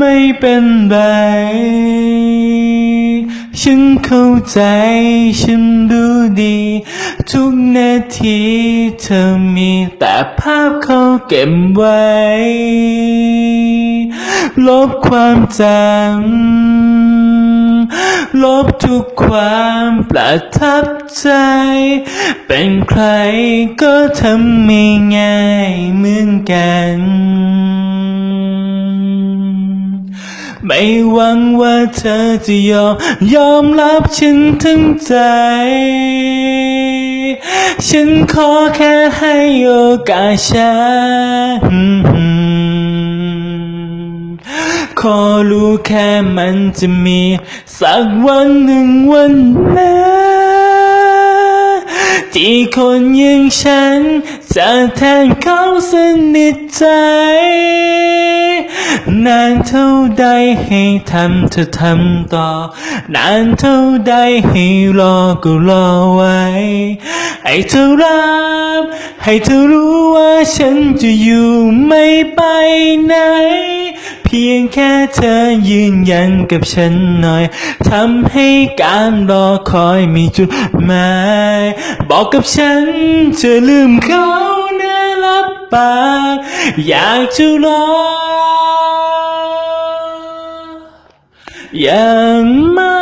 ไม่เป็นไร ฉันเข้าใจ ฉันรู้ดี ทุกนาทีเธอมีแต่ภาพเขาเก็บไว้ ลบความจำ ลบทุกความประทับใจ เป็นใครก็ทำไม่ง่ายเหมือนกัน ไม่หวังว่าเธอจะยอมยอมรับฉันทั้งใจ ฉันขอแค่ให้โอกาสฉันขอรู้แค่มันจะมี สักวันหนึ่งวันนั้นที่คนอย่างฉัน จะแทนเขาสนิทใจ นานเท่าใดให้ทำเธอทำต่อ นานเท่าใดให้รอก็รอไว้ ให้เธอรับ ให้เธอรู้ว่าฉันจะอยู่ไม่ไปไหน เพียงแค่เธอยืนยันกับฉันหน่อยทำให้การรอคอยมีจุดหมาย บอกกับฉันจะลืมเขาเนื้อรับปากอยากจะรอ 掩埋。